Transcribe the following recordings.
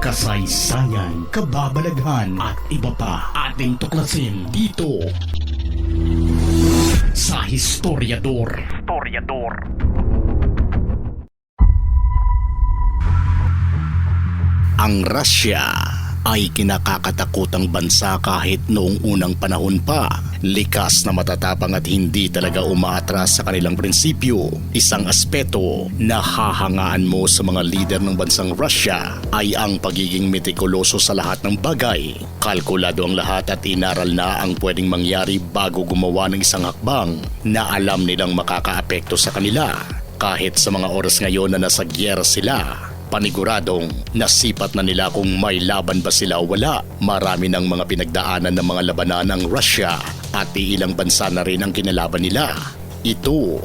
kasaysayan, kababalaghan at iba pa ating tuklasin dito sa Historiador. Historiador. Ang Russia ay kinakakatakutang bansa kahit noong unang panahon pa. Likas na matatapang at hindi talaga umaatras sa kanilang prinsipyo. Isang aspeto na hahangaan mo sa mga lider ng bansang Russia ay ang pagiging metikuloso sa lahat ng bagay. Kalkulado ang lahat at inaral na ang pwedeng mangyari bago gumawa ng isang hakbang na alam nilang makakaapekto sa kanila. Kahit sa mga oras ngayon na nasa gyera sila, paniguradong nasipat na nila kung may laban ba sila o wala. Marami ng mga pinagdaanan ng mga labanan ng Russia at ilang bansa na rin ang kinalaban nila. Ito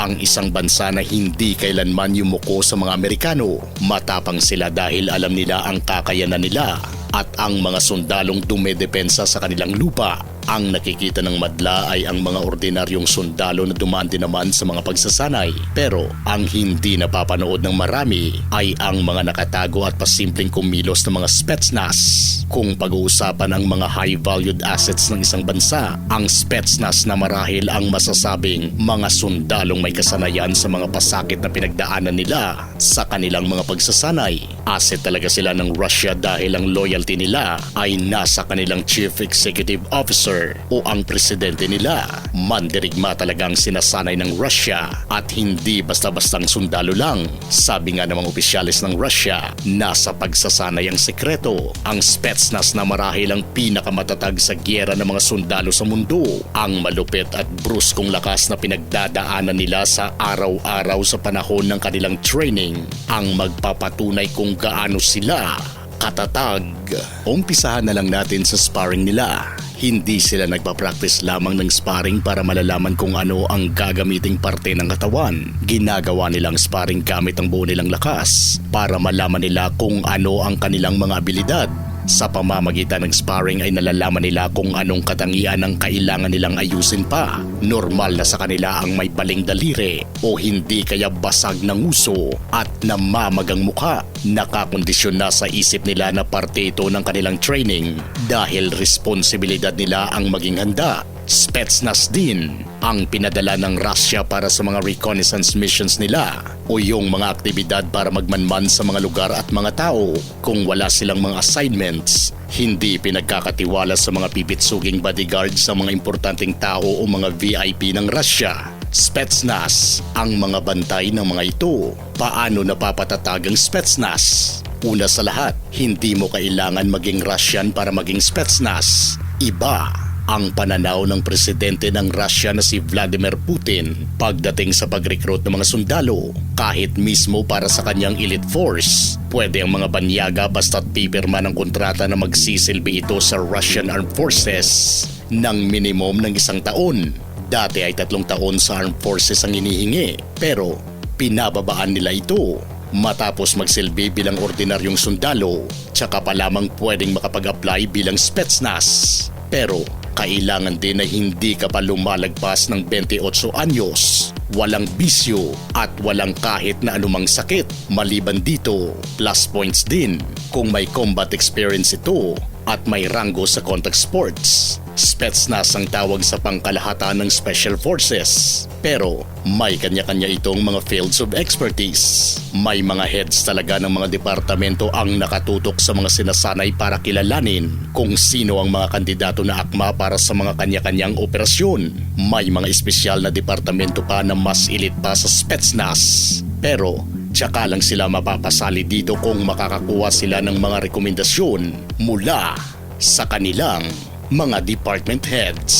ang isang bansa na hindi kailanman yumuko sa mga Amerikano. Matapang sila dahil alam nila ang kakayanan nila at ang mga sundalong dumedepensa sa kanilang lupa. Ang nakikita ng madla ay ang mga ordinaryong sundalo na dumaan din naman sa mga pagsasanay. Pero ang hindi napapanood ng marami ay ang mga nakatago at pasimpleng kumilos ng mga Spetsnaz. Kung pag-uusapan ang mga high-valued assets ng isang bansa, ang Spetsnaz na marahil ang masasabing mga sundalong may kasanayan sa mga pasakit na pinagdaanan nila sa kanilang mga pagsasanay. Asset talaga sila ng Russia dahil ang loyalty nila ay nasa kanilang Chief Executive Officer o ang presidente nila. Mandirigma talagang sinasanay ng Russia at hindi basta-bastang sundalo lang. Sabi nga ng mga opisyalis ng Russia, nasa pagsasanay ang sekreto. Ang Spetsnaz na marahil ang pinakamatatag sa gyera ng mga sundalo sa mundo. Ang malupit at bruskong lakas na pinagdadaanan nila sa araw-araw sa panahon ng kanilang training ang magpapatunay kung gaano sila katatag. Umpisahan na lang natin sa sparring nila. Hindi sila nagpa-practice lamang ng sparring para malalaman kung ano ang gagamiting parte ng katawan. Ginagawa nilang sparring gamit ang buo nilang lakas para malaman nila kung ano ang kanilang mga abilidad. Sa pamamagitan ng sparring ay nalalaman nila kung anong katangian ang kailangan nilang ayusin pa. Normal na sa kanila ang may baling daliri o hindi kaya basag ng uso at namamagang mukha. Nakakondisyon na sa isip nila na parte ito ng kanilang training dahil responsibilidad nila ang maging handa Spetsnaz din ang pinadala ng Russia para sa mga reconnaissance missions nila o yung mga aktibidad para magmanman sa mga lugar at mga tao kung wala silang mga assignments. Hindi pinagkakatiwala sa mga pipitsuging bodyguards sa mga importanteng tao o mga VIP ng Russia. Spetsnaz ang mga bantay ng mga ito. Paano napapatatag ang Spetsnaz? Una sa lahat, hindi mo kailangan maging Russian para maging Spetsnaz. Iba ang pananaw ng presidente ng Russia na si Vladimir Putin pagdating sa pag-recruit ng mga sundalo kahit mismo para sa kanyang elite force. Pwede ang mga banyaga basta't pipirma ng kontrata na magsisilbi ito sa Russian Armed Forces ng minimum ng isang taon. Dati ay tatlong taon sa Armed Forces ang inihingi pero pinababaan nila ito matapos magsilbi bilang ordinaryong sundalo tsaka pa lamang pwedeng makapag-apply bilang Spetsnaz. Pero kailangan din na hindi ka pa lumalagpas ng 28 anyos, walang bisyo at walang kahit na anumang sakit. Maliban dito, plus points din kung may combat experience ito at may rango sa contact sports. Spetsnaz ang tawag sa pangkalahatan ng Special Forces. Pero may kanya-kanya itong mga fields of expertise. May mga heads talaga ng mga departamento ang nakatutok sa mga sinasanay para kilalanin kung sino ang mga kandidato na akma para sa mga kanya-kanyang operasyon. May mga espesyal na departamento pa na mas elite pa sa Spetsnaz. Pero Tsaka lang sila mapapasali dito kung makakakuha sila ng mga rekomendasyon mula sa kanilang mga department heads.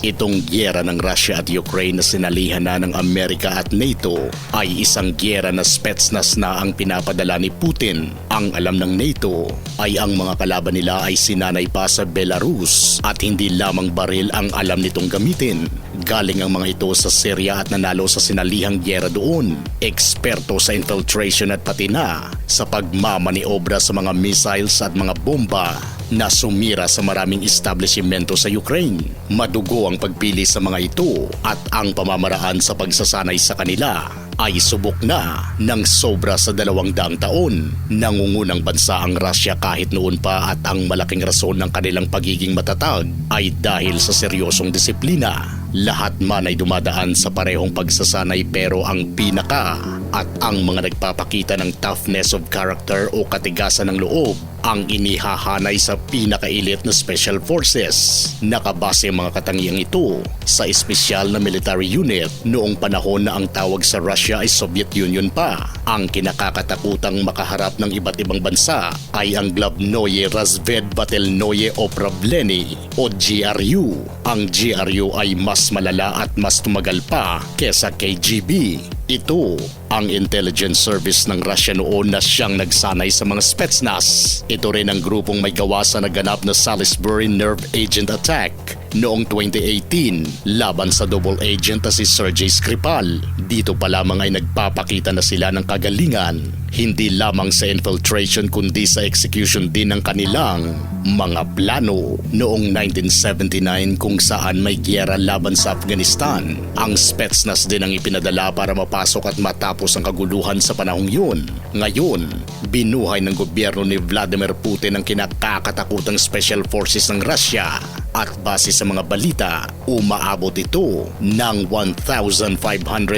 Itong gyera ng Russia at Ukraine na sinalihan na ng Amerika at NATO ay isang gyera na Spetsnaz na ang pinapadala ni Putin. Ang alam ng NATO ay ang mga kalaban nila ay sinanay pa sa Belarus at hindi lamang baril ang alam nitong gamitin. Galing ang mga ito sa Syria at nanalo sa sinalihang gyera doon. Eksperto sa infiltration at pati na sa pagmamaniobra sa mga missiles at mga bomba na sumira sa maraming establishmento sa Ukraine. Madugo ang pagpili sa mga ito at ang pamamaraan sa pagsasanay sa kanila ay subok na ng sobra sa dalawang daang taon. Nangungunang bansa ang Russia kahit noon pa at ang malaking rason ng kanilang pagiging matatag ay dahil sa seryosong disiplina. Lahat man ay dumadaan sa parehong pagsasanay pero ang pinaka at ang mga nagpapakita ng toughness of character o katigasan ng loob ang inihahanay sa pinakailit na special forces. Nakabase mga katangiang ito sa espesyal na military unit noong panahon na ang tawag sa Russia ay Soviet Union pa. Ang kinakakatakutang makaharap ng iba't ibang bansa ay ang Glavnoye Razvedbatelnoye Opravleni o GRU. Ang GRU ay mas malala at mas tumagal pa kesa KGB. Ito ang intelligence service ng Russia noon na siyang nagsanay sa mga Spetsnaz. Ito rin ang grupong may gawa sa naganap na Salisbury Nerve Agent Attack noong 2018 laban sa double agent na si Sergei Skripal. Dito pa lamang ay nagpapakita na sila ng kagalingan hindi lamang sa infiltration kundi sa execution din ng kanilang mga plano. Noong 1979 kung saan may giyera laban sa Afghanistan, ang Spetsnaz din ang ipinadala para mapasok at matapos ang kaguluhan sa panahong yun. Ngayon, binuhay ng gobyerno ni Vladimir Putin ang kinakakatakutang special forces ng Russia at base sa mga balita, umaabot ito ng 1,500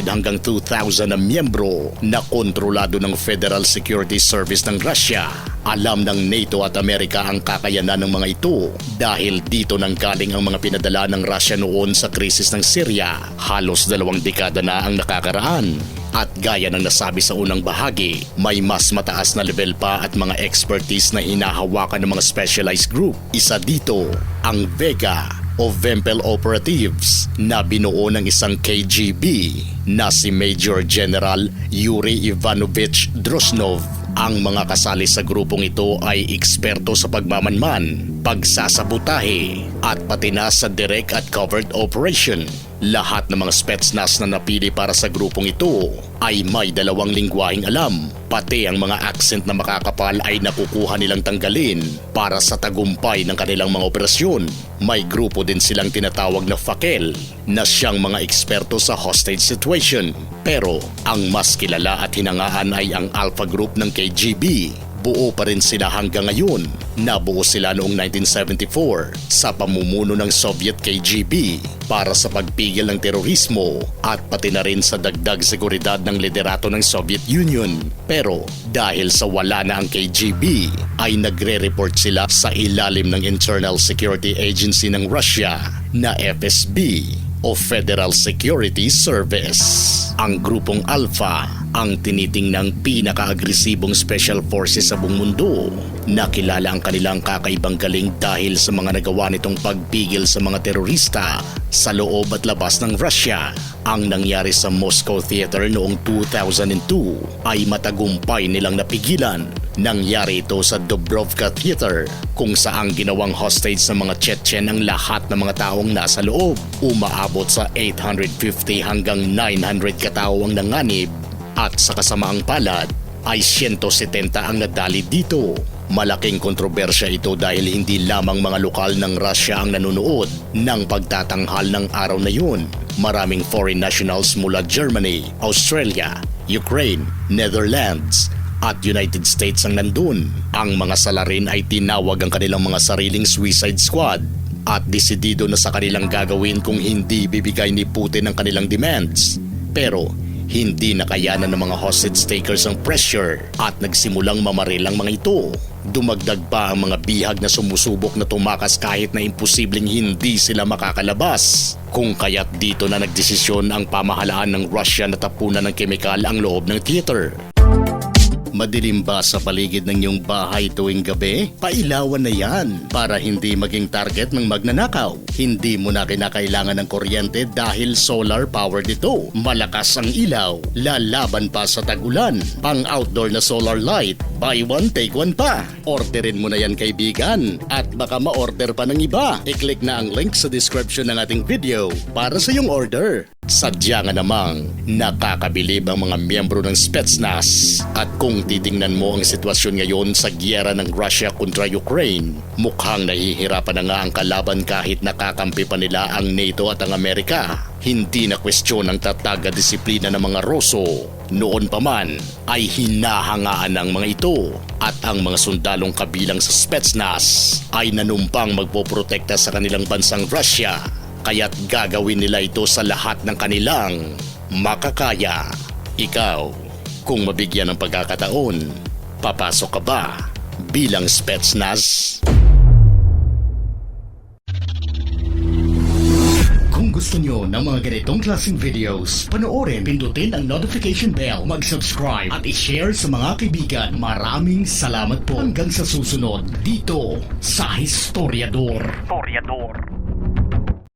hanggang 2,000 na miyembro na kontrolado ng Federal Security Service ng Russia. Alam ng NATO at Amerika ang kakayanan ng mga ito dahil dito nang galing ang mga pinadala ng Russia noon sa krisis ng Syria. Halos dalawang dekada na ang nakakaraan. At gaya ng nasabi sa unang bahagi, may mas mataas na level pa at mga expertise na hinahawakan ng mga specialized group. Isa dito, ang Vega o Vempel Operatives na binuo ng isang KGB na si Major General Yuri Ivanovich Drosnov. Ang mga kasali sa grupong ito ay eksperto sa pagmamanman, pagsasabutahe at pati na sa direct at covered operation. Lahat ng mga Spetsnaz na napili para sa grupong ito ay may dalawang lingwaheng alam. Pati ang mga accent na makakapal ay nakukuha nilang tanggalin para sa tagumpay ng kanilang mga operasyon. May grupo din silang tinatawag na FAKEL na siyang mga eksperto sa hostage situation. Pero ang mas kilala at hinangaan ay ang Alpha Group ng KGB buo pa rin sila hanggang ngayon. Nabuo sila noong 1974 sa pamumuno ng Soviet KGB para sa pagpigil ng terorismo at pati na rin sa dagdag seguridad ng liderato ng Soviet Union. Pero dahil sa wala na ang KGB ay nagre-report sila sa ilalim ng Internal Security Agency ng Russia na FSB o Federal Security Service. Ang grupong Alpha ang tinitingnang pinaka-agresibong special forces sa buong mundo. Nakilala ang kanilang kakaibang galing dahil sa mga nagawa nitong pagpigil sa mga terorista sa loob at labas ng Russia. Ang nangyari sa Moscow Theater noong 2002 ay matagumpay nilang napigilan. Nangyari ito sa Dubrovka Theater kung saang ginawang hostage sa mga Chechen ang lahat ng mga taong nasa loob. Umaabot sa 850 hanggang 900 katao ang nanganib at sa kasamaang palad ay 170 ang nadali dito. Malaking kontrobersya ito dahil hindi lamang mga lokal ng Russia ang nanonood ng pagtatanghal ng araw na yun. Maraming foreign nationals mula Germany, Australia, Ukraine, Netherlands at United States ang nandun. Ang mga salarin ay tinawag ang kanilang mga sariling suicide squad at desidido na sa kanilang gagawin kung hindi bibigay ni Putin ang kanilang demands. Pero hindi nakayanan ng mga hostage takers ang pressure at nagsimulang mamaril ang mga ito. Dumagdag pa ang mga bihag na sumusubok na tumakas kahit na imposibleng hindi sila makakalabas. Kung kaya't dito na nagdesisyon ang pamahalaan ng Russia na tapunan ng kemikal ang loob ng theater. Madilim ba sa paligid ng iyong bahay tuwing gabi? Pailawan na yan para hindi maging target ng magnanakaw. Hindi mo na kinakailangan ng kuryente dahil solar powered ito. Malakas ang ilaw, lalaban pa sa tag-ulan. Pang outdoor na solar light, buy one take one pa. Orderin mo na yan kaibigan at baka ma-order pa ng iba. I-click na ang link sa description ng ating video para sa iyong order. Sadya nga namang nakakabilib ang mga miyembro ng Spetsnaz at kung titingnan mo ang sitwasyon ngayon sa gyera ng Russia kontra Ukraine, mukhang nahihirapan na nga ang kalaban kahit nakakampi pa nila ang NATO at ang Amerika. Hindi na kwestiyon ang tatag at disiplina ng mga Ruso. Noon pa man ay hinahangaan ng mga ito at ang mga sundalong kabilang sa Spetsnaz ay nanumpang magpoprotekta sa kanilang bansang Russia kaya't gagawin nila ito sa lahat ng kanilang makakaya. Ikaw, kung mabigyan ng pagkakataon, papasok ka ba bilang Spetsnaz? Kung gusto nyo ng mga ganitong klaseng videos, panoorin, pindutin ang notification bell, mag-subscribe at i-share sa mga kaibigan. Maraming salamat po hanggang sa susunod dito sa Historiador. Historiador.